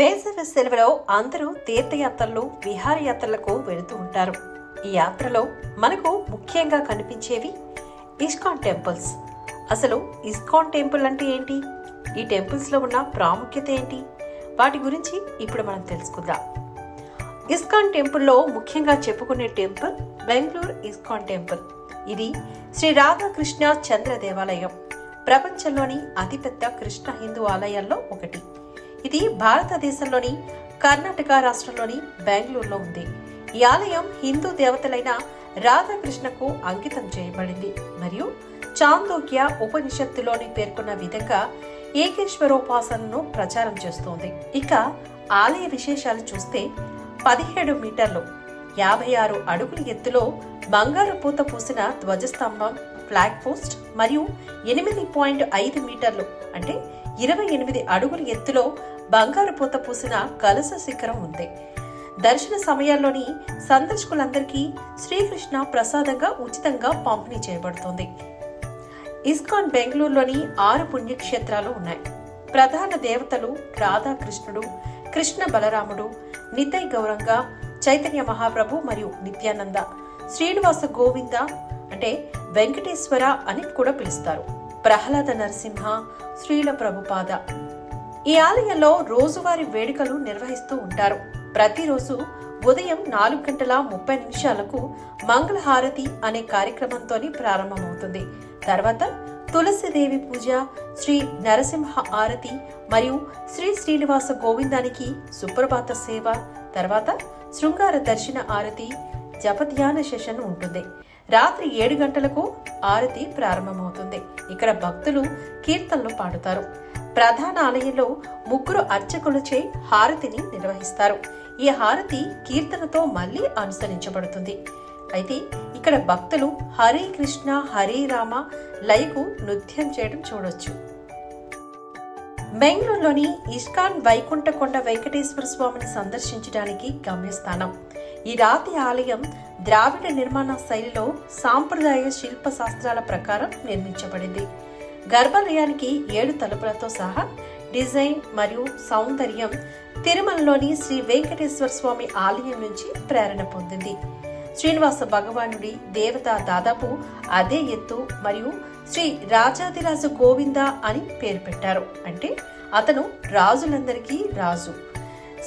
వేసవి సెలవులో అందరూ తీర్థయాత్రలు విహారయాత్రలకు వెళుతూ ఉంటారు. ఈ యాత్రలో మనకు ముఖ్యంగా కనిపించేవి ఇస్కాన్ టెంపుల్స్. అసలు ఇస్కాన్ టెంపుల్ అంటే ఏంటి? ఈ టెంపుల్స్లో ఉన్న ప్రాముఖ్యత ఏంటి? వాటి గురించి ఇప్పుడు మనం తెలుసుకుందాం. ఇస్కాన్ టెంపుల్లో ముఖ్యంగా చెప్పుకునే టెంపుల్ బెంగళూరు ఇస్కాన్ టెంపుల్. ఇది శ్రీ రాధాకృష్ణ చంద్ర దేవాలయం. ప్రపంచంలోని అతిపెద్ద కృష్ణ హిందూ ఆలయాల్లో ఒకటి. ఇది భారతదేశంలోని కర్ణాటక రాష్ట్రంలోని బెంగళూరులో ఉంది. ఈ ఆలయం హిందూ దేవతలైన రాధాకృష్ణకు అంకితం చేయబడింది. మరియు చాందోగ్య ఉపనిషత్తులోని పేర్కొన్న విధంగా ఏకేశ్వరోపాసనను ప్రచారం చేస్తోంది. ఇక ఆలయ విశేషాలు చూస్తే పదిహేడు మీటర్లు యాభై ఆరు అడుగుల ఎత్తులో బంగారు పూత పూసిన ధ్వజస్తంభం ఫ్లాగ్ పోస్ట్ మరియు ఎనిమిది పాయింట్ ఐదు మీటర్లు అంటే ఇరవై ఎనిమిది అడుగుల ఎత్తులో బంగారు పూత పూసిన కలస శిఖరం ఉంది. దర్శన సమయాల్లోని సందర్శకులందరికీ శ్రీకృష్ణ ప్రసాదంగా ఉచితంగా పంపిణీ చేయబడుతుంది. ఇస్కాన్ బెంగళూరులోని ఆరు పుణ్యక్షేత్రాలు ఉన్నాయి. ప్రధాన దేవతలు రాధాకృష్ణుడు కృష్ణ బలరాముడు నితై గౌరంగ చైతన్య మహాప్రభు మరియు నిత్యానంద శ్రీనివాస గోవింద అంటే వెంకటేశ్వర అని కూడా పిలుస్తారు. ప్రహ్లాద నరసింహ శ్రీల ప్రభుపాద. ఈ ఆలయంలో రోజువారీ వేడుకలు నిర్వహిస్తూ ఉంటారు. ప్రతిరోజు ఉదయం నాలుగు గంటల ముప్పై నిమిషాలకు మంగళహారతి అనే కార్యక్రమంతోని ప్రారంభమవుతుంది. తర్వాత తులసిదేవి పూజ శ్రీ నరసింహ ఆరతి మరియు శ్రీ శ్రీనివాస గోవిందానికి సుప్రభాత సేవ తర్వాత శృంగార దర్శన ఆరతి జపధ్యాన సెషన్ ఉంటుంది. రాత్రి ఏడు గంటలకు ఆరతి ప్రారంభమవుతుంది. ఇక్కడ భక్తులు కీర్తనలు పాడుతారు. ప్రధాన ఆలయంలో ముగ్గురు అర్చకులచే హారతిని నిర్వహిస్తారు. ఈ హారతి కీర్తనతో మళ్ళీ అనుసరించబడుతుంది. అయితే ఇక్కడ భక్తులు హరే కృష్ణ హరే రామ లయకు నృత్యం చేయడం చూడొచ్చు. బెంగళూరులోని ఇస్కాన్ వైకుంఠకొండ వెంకటేశ్వర స్వామిని సందర్శించడానికి గమ్యస్థానం. ఈ రాతి ఆలయం ద్రావిడ నిర్మాణ శైలిలో సాంప్రదాయ శిల్ప శాస్త్రాల ప్రకారం నిర్మించబడింది. గర్భాలయానికి ఏడు తలుపులతో సహా డిజైన్ మరియు సౌందర్యం తిరుమలలోని శ్రీ వెంకటేశ్వర స్వామి ఆలయం నుంచి ప్రేరణ పొందింది. శ్రీనివాస భగవానుడి దేవత దాదాపు అదే ఎత్తు మరియు శ్రీ రాజాదిరాజు గోవింద అని పేరు పెట్టారు. అంటే అతను రాజులందరికీ రాజు.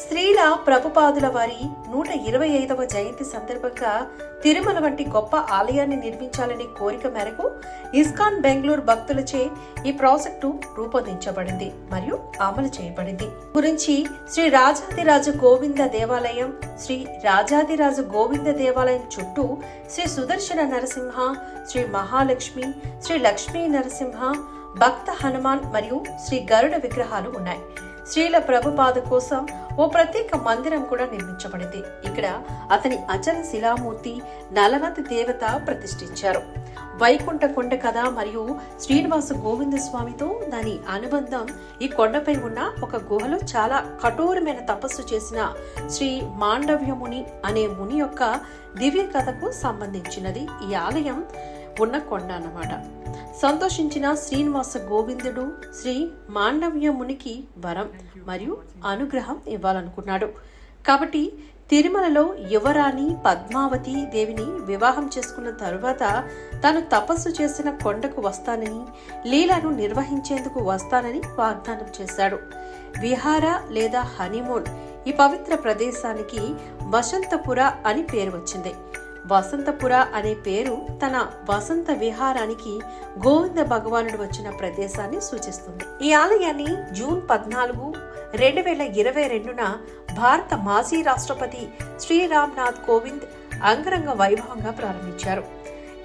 శ్రీల ప్రభుపాదుల వారి నూట ఇరవై ఐదవ జయంతి సందర్భంగా తిరుమల వంటి గొప్ప ఆలయాన్ని నిర్మించాలనే కోరిక మేరకు ఇస్కాన్ బెంగళూరు భక్తులచే ఈ ప్రాజెక్టు రూపొందించబడింది మరియు అమలు చేయబడింది. గురించి శ్రీ రాజాదిరాజు గోవింద దేవాలయం శ్రీ రాజాదిరాజు గోవింద దేవాలయం చుట్టూ శ్రీ సుదర్శన నరసింహ శ్రీ మహాలక్ష్మి శ్రీ లక్ష్మీ నరసింహ భక్త హనుమాన్ మరియు శ్రీ గరుడ విగ్రహాలు ఉన్నాయి. శ్రీల ప్రభుపాద కోసం ఓ ప్రత్యేక మందిరం కూడా నిర్మించబడింది. ఇక్కడ అతని అచల శిలామూర్తి నలవతి దేవత ప్రతిష్ఠించారు. వైకుంఠ కొండ కథ మరియు శ్రీనివాస గోవింద స్వామితో దాని అనుబంధం ఈ కొండపై ఉన్న ఒక గుహలో చాలా కఠోరమైన తపస్సు చేసిన శ్రీ మాండవ్య ముని అనే ముని యొక్క దివ్య కథకు సంబంధించినది. ఈ ఆలయం ఉన్న కొండ అన్నమాట సంతోషించిన శ్రీనివాస గోవిందుడు శ్రీ మాండవ్య మునికి వరం మరియు అనుగ్రహం ఇవ్వాలనుకున్నాడు. కాబట్టి తిరుమలలో యువరాణి పద్మావతి దేవిని వివాహం చేసుకున్న తరువాత తాను తపస్సు చేసిన కొండకు వస్తానని లీలను నిర్వహించేందుకు వస్తానని వాగ్దానం చేశాడు. విహార లేదా హనీమూన్ ఈ పవిత్ర ప్రదేశానికి వసంతపుర అని పేరు వచ్చింది. వసంతపుర అనే పేరు తన వసంత విహారానికి గోవింద భగవానుడు వచ్చిన ప్రదేశాన్ని సూచిస్తుంది. ఈ ఆలయాన్ని జూన్ పద్నాలుగు రెండు వేల ఇరవై రెండున భారత మాజీ రాష్ట్రపతి శ్రీరామ్నాథ్ కోవింద్ అంగరంగ వైభవంగా ప్రారంభించారు.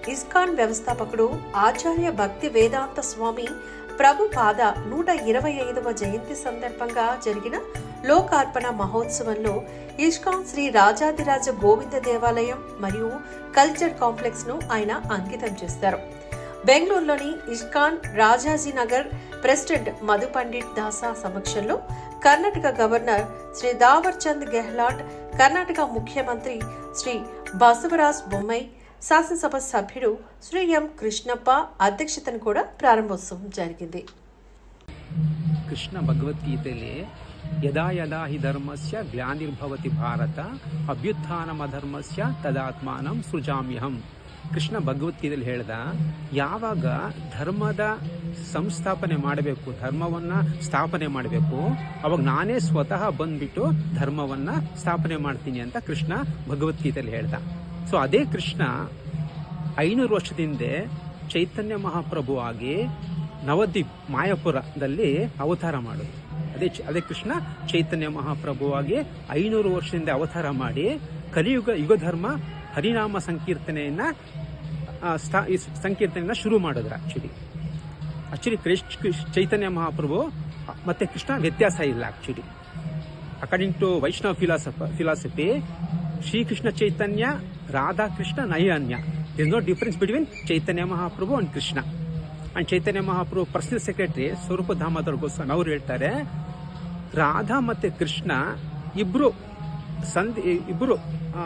ఇస్కాన్ వ్యవస్థాపకుడు ఆచార్య భక్తి వేదాంత స్వామి ప్రభుపాద నూట ఇరవై ఐదవ జయంతి సందర్భంగా జరిగిన లోకార్పణ మహోత్సవంలో ఇష్కాన్ శ్రీ రాజాదిరాజ గోవింద దేవాలయం మరియు కల్చర్ కాంప్లెక్స్ను ఆయన అంకితం చేస్తారు. బెంగళూరులోని ఇష్కాన్ రాజాజీనగర్ ప్రెసిడెంట్ మధు పండిట్ దాసా సమక్షంలో కర్ణాటక గవర్నర్ శ్రీ దావర్ చంద్ గెహ్లాట్ కర్ణాటక ముఖ్యమంత్రి శ్రీ బసవరాజ్ బొమ్మై శాసనసభ సభ్యుడు శ్రీ ఎం కృష్ణప్ప అధ్యక్షతను కూడా ప్రారంభోత్సవం జరిగింది. ಕೃಷ್ಣ ಭಗವದ್ಗೀತೆಯಲ್ಲಿ, ಯದಾ ಯದಾ ಹಿ ಧರ್ಮಸ್ಯ ಗ್ಲಾನಿರ್ಭವತಿ ಭಾರತ ಅಭ್ಯುತ್ಥಾನಮಧರ್ಮಸ್ಯ ತದಾತ್ಮಾನಂ ಸೃಜಾಮ್ಯಹಂ. ಕೃಷ್ಣ ಭಗವದ್ಗೀತೆಯಲ್ಲಿ ಹೇಳ್ದ, ಯಾವಾಗ ಧರ್ಮದ ಸಂಸ್ಥಾಪನೆ ಮಾಡಬೇಕು, ಧರ್ಮವನ್ನು ಸ್ಥಾಪನೆ ಮಾಡಬೇಕು, ಅವಾಗ ನಾನೇ ಸ್ವತಃ ಬಂದ್ಬಿಟ್ಟು ಧರ್ಮವನ್ನು ಸ್ಥಾಪನೆ ಮಾಡ್ತೀನಿ ಅಂತ ಕೃಷ್ಣ ಭಗವದ್ಗೀತೆಯಲ್ಲಿ ಹೇಳ್ದ. ಸೊ ಅದೇ ಕೃಷ್ಣ ಐನೂರು ವರ್ಷದಿಂದ ಚೈತನ್ಯ ಮಹಾಪ್ರಭು ಆಗಿ ನವದ್ವೀಪ್ ಮಾಯಾಪುರದಲ್ಲಿ ಅವತಾರ ಮಾಡೋದು. ಅದೇ ಅದೇ ಕೃಷ್ಣ ಚೈತನ್ಯ ಮಹಾಪ್ರಭುವಾಗಿ ಐನೂರು ವರ್ಷದಿಂದ ಅವತಾರ ಮಾಡಿ ಕಲಿಯುಗ ಯುಗ ಧರ್ಮ ಹರಿನಾಮ ಸಂಕೀರ್ತನೆಯನ್ನ ಸಂಕೀರ್ತನೆಯನ್ನ ಶುರು ಮಾಡಿದ್ರು ಆಕ್ಚುಲಿ ಆಕ್ಚುಲಿ ಚೈತನ್ಯ ಮಹಾಪ್ರಭು, ಮತ್ತೆ ಕೃಷ್ಣ ವ್ಯತ್ಯಾಸ ಇಲ್ಲ actually according to Vaishnava philosophy philosophy Shri Krishna Chaitanya, Radha Krishna ನೈಯಾನ್ಯ is no difference between Chaitanya Mahaprabhu and Krishna. And ಚೈತನ್ಯ ಮಹಾಪ್ರಭು ಪರ್ಸನಲ್ ಸೆಕ್ರೆಟರಿ ಸ್ವರೂಪ ಧಾಮೋದರ ಗೋಸ್ವಾಮಿ ಅವ್ರು ಹೇಳ್ತಾರೆ ರಾಧಾ ಮತ್ತೆ ಕೃಷ್ಣ ಇಬ್ರು ಸಂಧಿ ಇಬ್ರು ಆ,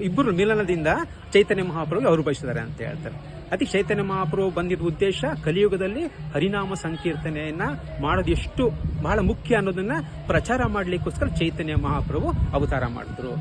ಇಬ್ಬರು ಮಿಲನದಿಂದ ಚೈತನ್ಯ ಮಹಾಪ್ರಭು ಅವರು ಬಯಸಿದ್ದಾರೆ ಅಂತ ಹೇಳ್ತಾರೆ. ಅದಕ್ಕೆ ಚೈತನ್ಯ ಮಹಾಪ್ರಭು ಬಂದಿದ್ದ ಉದ್ದೇಶ ಕಲಿಯುಗದಲ್ಲಿ ಹರಿನಾಮ ಸಂಕೀರ್ತನೆಯನ್ನ ಮಾಡೋದು ಎಷ್ಟು ಬಹಳ ಮುಖ್ಯ ಅನ್ನೋದನ್ನ ಪ್ರಚಾರ ಮಾಡಲಿಕ್ಕೋಸ್ಕರ ಚೈತನ್ಯ ಮಹಾಪ್ರಭು ಅವತಾರ ಮಾಡಿದ್ರು.